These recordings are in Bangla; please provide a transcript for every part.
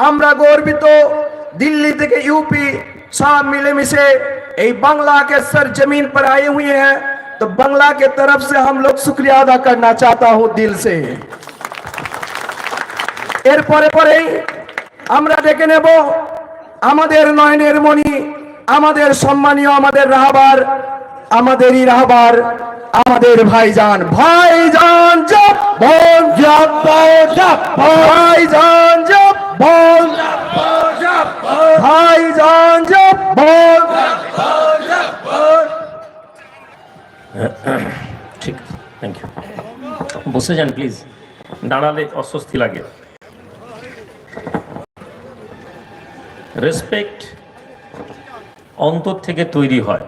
আমরা গর্বিত दिल्ली থেকে यूपी सब मिलेमिशे এই बांग्ला के सर जमीन पर आए हुए हैं तो बांग्ला के तरफ से हम लोग शुक्रिया अदा करना चाहता हूं दिल से এরপরে পরেই আমরা ডেকে নেব আমাদের নয়নের মণি আমাদের সম্মানীয় আমাদের রাহাবার আমাদেরই রাহাবার, আমাদের ভাইজান ভাইজান জব বল বল জব ভাইজান জব বল ভাইজান জব বল ঠিক থ্যাংক ইউ বসে যান প্লিজ দাঁড়ালে অস্বস্তি লাগে। রেসপেক্ট অন্তর থেকে তৈরি হয়।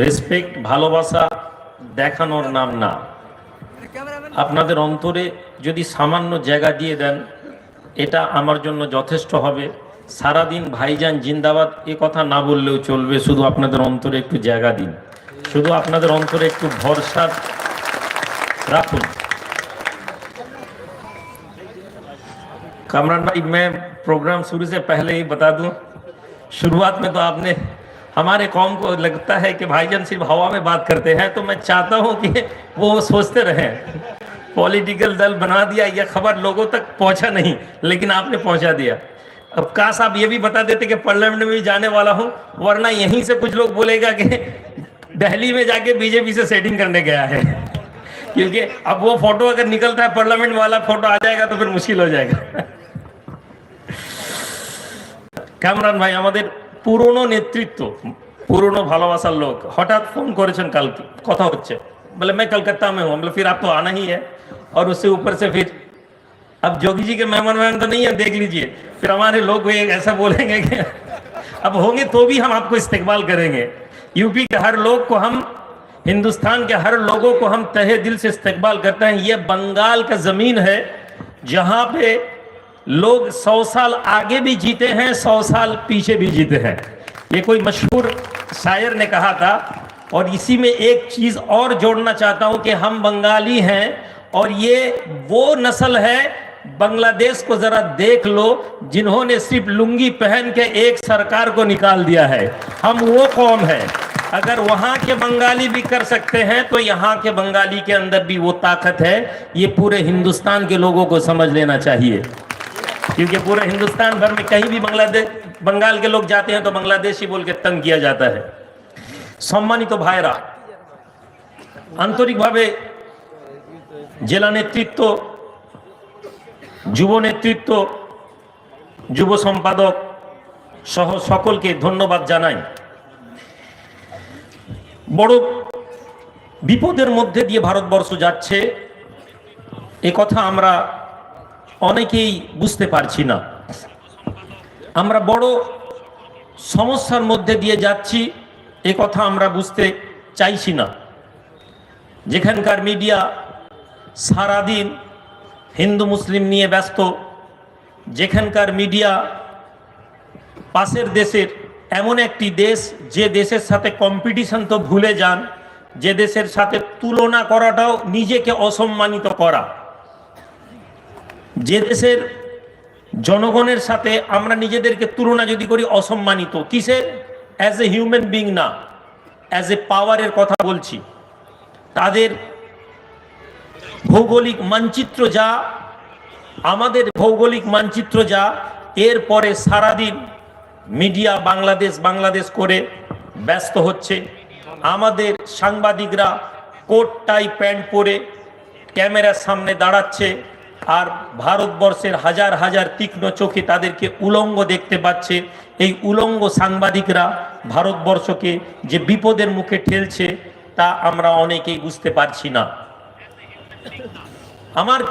রেসপেক্ট ভালোবাসা দেখানোর নাম না আপনাদের অন্তরে যদি সামান্য জায়গা দিয়ে দেন এটা আমার জন্য যথেষ্ট হবে সারাদিন ভাইজান জিন্দাবাদ এ কথা না বললেও চলবে শুধু আপনাদের অন্তরে একটু জায়গা দিন শুধু আপনাদের অন্তরে একটু ভরসা রাখুন कामरान भाई मैं प्रोग्राम शुरू से पहले ही बता दूं शुरुआत में तो आपने हमारे कौम को लगता है कि भाईजान सिर्फ़ हवा में बात करते हैं तो मैं चाहता हूँ कि वो सोचते रहें। पॉलिटिकल दल बना दिया, यह खबर लोगों तक पहुँचा नहीं, लेकिन आपने पहुँचा दिया। अब काश आप ये भी बता देते कि पार्लियामेंट में भी जाने वाला हूँ, वरना यहीं से कुछ लोग बोलेगा कि दिल्ली में जाके बीजेपी से सेटिंग करने गया है। क्योंकि अब वो फ़ोटो अगर निकलता है, पार्लियामेंट वाला फ़ोटो आ जाएगा तो फिर मुश्किल हो जाएगा। कैमरान भाई, हमारे পুরনো নেতৃত্ব পুরনো ভালোবাসার লোক হঠাৎ ফোন করেছেন কালকে কথা হচ্ছে বলে मैं कलकत्ता में हूँ बोले फिर आप तो आना ही है और उससे ऊपर से फिर अब जोगी जी के मेहमान वहमान तो नहीं है देख लीजिए फिर हमारे लोग भी ऐसा बोलेंगे कि अब होंगे तो भी हम आपको इस्तेकबाल करेंगे यूपी के हर लोग को हम हिंदुस्तान के हर लोगों को हम तहे दिल से इस्तेकबाल करते हैं ये बंगाल का जमीन है जहां पे लोग सौ साल आगे भी जीते हैं, सौ साल पीछे भी जीते हैं। ये कोई मशहूर शायर ने कहा था। और इसी में एक चीज़ और जोड़ना चाहता हूँ कि हम बंगाली हैं और ये वो नस्ल है, बांग्लादेश को जरा देख लो, जिन्होंने सिर्फ़ लुंगी पहन के एक सरकार को निकाल दिया है। हम वो कौम है। अगर वहाँ के बंगाली भी कर सकते हैं तो यहाँ के बंगाली के अंदर भी वो ताकत है। ये पूरे हिंदुस्तान के लोगों को समझ लेना चाहिए। क्योंकि पूरे हिंदुस्तान भर में कहीं भी बांग्लादेश बंगाल के लोग जाते हैं तो बांग्लादेशी बोल के तंग किया जाता है সম্মানিত ভাইরা আন্তরিকভাবে জেলা নেতৃত্ব যুব নেতৃত্ব যুব সম্পাদক সহ সকলকে ধন্যবাদ জানাই বড় বিপদের মধ্যে দিয়ে ভারতবর্ষ যাচ্ছে এ কথা আমরা অনেকেই বুঝতে পারছি না। আমরা বড় সমস্যার মধ্যে দিয়ে যাচ্ছি, এ কথা আমরা বুঝতে চাইছি না। যেখানকার মিডিয়া সারাদিন হিন্দু, মুসলিম নিয়ে ব্যস্ত, যেখানকার মিডিয়া পাশের দেশের এমন একটি দেশ, যে দেশের সাথে কম্পিটিশন তো ভুলে যান, যে দেশের সাথে তুলনা করাটাও নিজেকে অসম্মানিত করা। যে দেশের জনগণের সাথে আমরা নিজেদেরকে তুলনা যদি করি অসম্মানিত। কিসের? অ্যাজ এ হিউম্যান বিং না। অ্যাজ এ পাওয়ারের কথা বলছি। তাদের ভৌগোলিক মানচিত্র যা, আমাদের ভৌগোলিক মানচিত্র যা, এরপরে সারাদিন মিডিয়া বাংলাদেশ বাংলাদেশ করে ব্যস্ত হচ্ছে। আমাদের সাংবাদিকরা কোট, টাই, প্যান্ট পরে ক্যামেরার সামনে দাঁড়াচ্ছে। আর ভারতবর্ষের হাজার হাজার তীক্ষ্ণ চোখে তাদেরকে উলঙ্গ দেখতে পাচ্ছে। এই উলঙ্গ সাংবাদিকরা ভারতবর্ষকে যে বিপদের মুখে ঠেলছে, তা আমরা অনেকেই বুঝতে পারছি না। আমার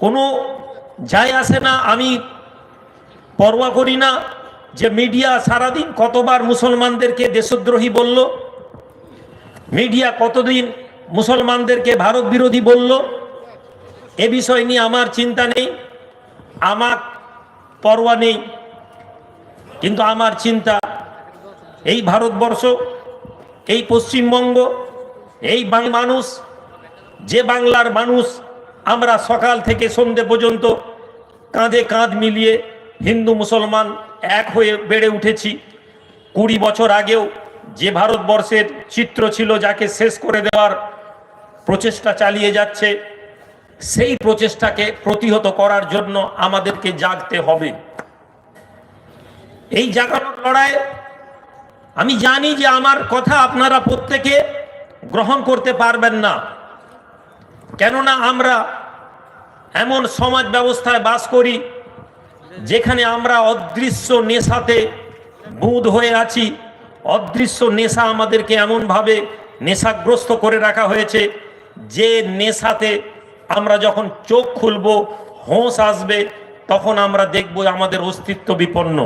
কোনো যায় আসে না, আমি পরোয়া করি না যে মিডিয়া সারাদিন কতবার মুসলমানদেরকে দেশদ্রোহী বলল, মিডিয়া কতদিন মুসলমানদেরকে ভারত বিরোধী বলল এ বিষয় নিয়ে আমার চিন্তা নেই, আমার পরোয়া নেই, কিন্তু আমার চিন্তা এই ভারতবর্ষ, এই পশ্চিমবঙ্গ, এই মানুষ, যে বাংলার মানুষ আমরা সকাল থেকে সন্ধে পর্যন্ত কাঁধে কাঁধ মিলিয়ে হিন্দু মুসলমান এক হয়ে বেড়ে উঠেছি। কুড়ি বছর আগেও যে ভারতবর্ষের চিত্র ছিল যাকে শেষ করে দেওয়ার প্রচেষ্টা চালিয়ে যাচ্ছে সেই প্রচেষ্টাকে প্রতিহত করার জন্য আমাদেরকে জাগতে হবে। এই জাগানোর লড়াই, আমি জানি যে আমার কথা আপনারা প্রত্যেকে গ্রহণ করতে পারবেন না। কেননা আমরা এমন সমাজ ব্যবস্থায় বাস করি, যেখানে আমরা অদৃশ্য নেশাতে বুঁদ হয়ে আছি। অদৃশ্য নেশা আমাদেরকে এমনভাবে নেশাগ্রস্ত করে রাখা হয়েছে, যে নেশাতে আমরা যখন চোখ খুলব, হোঁশ আসবে, তখন আমরা দেখব আমাদের অস্তিত্ব বিপন্ন।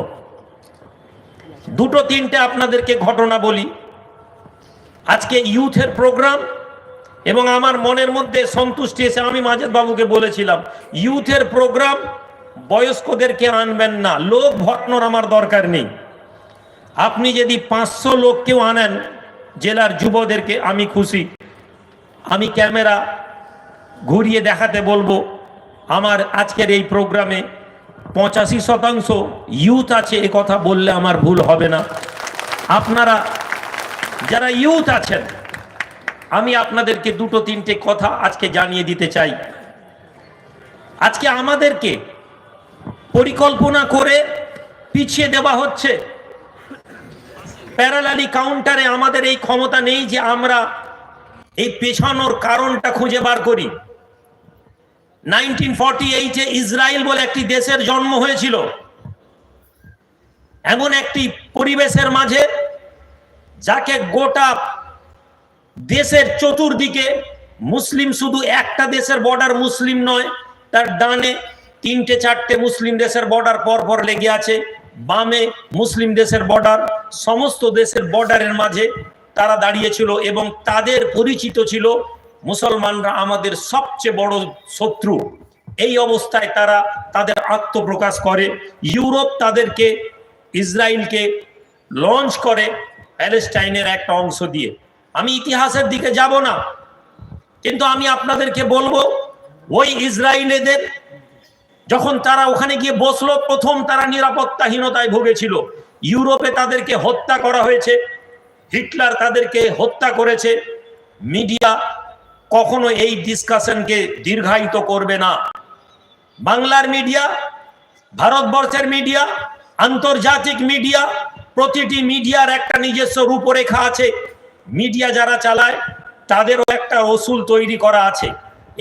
দুটো তিনটে আপনাদেরকে ঘটনা বলি। আজকে ইউথের প্রোগ্রাম এবং আমার মনের মধ্যে সন্তুষ্টি এসে আমি মাজেদ বাবুকে বলেছিলাম, ইউথের প্রোগ্রাম বয়স্কদেরকে আনবেন না, লোক ভরানোর আমার দরকার নেই। আপনি যদি পাঁচশো লোককেও আনেন জেলার যুবদেরকে, আমি খুশি। আমি ক্যামেরা ঘুরিয়ে দেখাতে বলব, আমার আজকের এই প্রোগ্রামে পঁচাশি শতাংশ ইউথ আছে, এ কথা বললে আমার ভুল হবে না। আপনারা যারা ইউথ আছেন, আমি আপনাদেরকে দুটো তিনটে কথা আজকে জানিয়ে দিতে চাই। আজকে আমাদেরকে পরিকল্পনা করে পিছিয়ে দেওয়া হচ্ছে। প্যারালালি কাউন্টারে আমাদের এই ক্ষমতা নেই যে আমরা এই পেছানোর কারণটা খুঁজে বার করি। নাইনটিন এইটে ইসরায়েল বলে একটি দেশের জন্ম হয়েছিল। এমন একটি পরিবেশের মাঝে যাকে গোটা দেশের চতুর্দিকে মুসলিম শুধু একটা দেশের বর্ডার মুসলিম নয়, তার ডানে তিনটে চারটে মুসলিম দেশের বর্ডার পর পর লেগে আছে, বামে মুসলিম দেশের বর্ডার সমস্ত দেশের বর্ডারের মাঝে তারা দাঁড়িয়েছিল এবং তাদের পরিচিত ছিল মুসলমানরা আমাদের সবচেয়ে বড় শত্রু। এই অবস্থায় তারা তাদের আত্মপ্রকাশ করে। ইউরোপ তাদেরকে, ইসরায়েলকে লঞ্চ করে প্যালেস্টাইনের একটা অংশ দিয়ে। আমি ইতিহাসের দিকে যাব না, কিন্তু আমি আপনাদেরকে বলব, ওই ইসরায়েলেদের যখন তারা ওখানে গিয়ে বসল, প্রথম তারা নিরাপত্তাহীনতায় ভুগেছিল। ইউরোপে তাদেরকে হত্যা করা হয়েছে, হিটলার তাদেরকে হত্যা করেছে, মিডিয়া কখনো এই ডিসকাশনকে দীর্ঘায়িত করবে না। বাংলার মিডিয়া ভারতবর্ষের মিডিয়া আন্তর্জাতিক মিডিয়া প্রতিটি মিডিয়ার একটা নিজস্ব রূপরেখা আছে। মিডিয়া যারা চালায়, তাদেরও একটা ওসুল তৈরি করা আছে।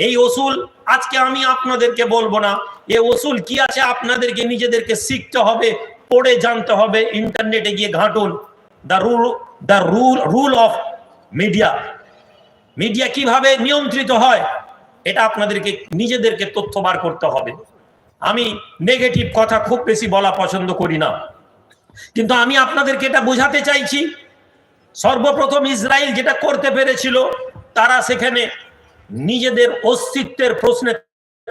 এই ওসুল আজকে আমি আপনাদেরকে বলব না, এ ওসুল কি আছে আপনাদেরকে নিজেদেরকে শিখতে হবে, পড়ে জানতে হবে, ইন্টারনেটে গিয়ে ঘাঁটুন। The rule the rule rule of media media কীভাবে নিয়ন্ত্রিত হয়, এটা আপনাদেরকে, নিজেদেরকে তথ্য বার করতে হবে। আমি নেগেটিভ কথা খুব বেশি বলা পছন্দ করি না। কিন্তু আমি আপনাদেরকে এটা বোঝাতে চাইছি, সর্বপ্রথম ইসরায়েল যেটা করতে পেরেছিল, তারা সেখানে নিজেদের অস্তিত্বের প্রশ্নে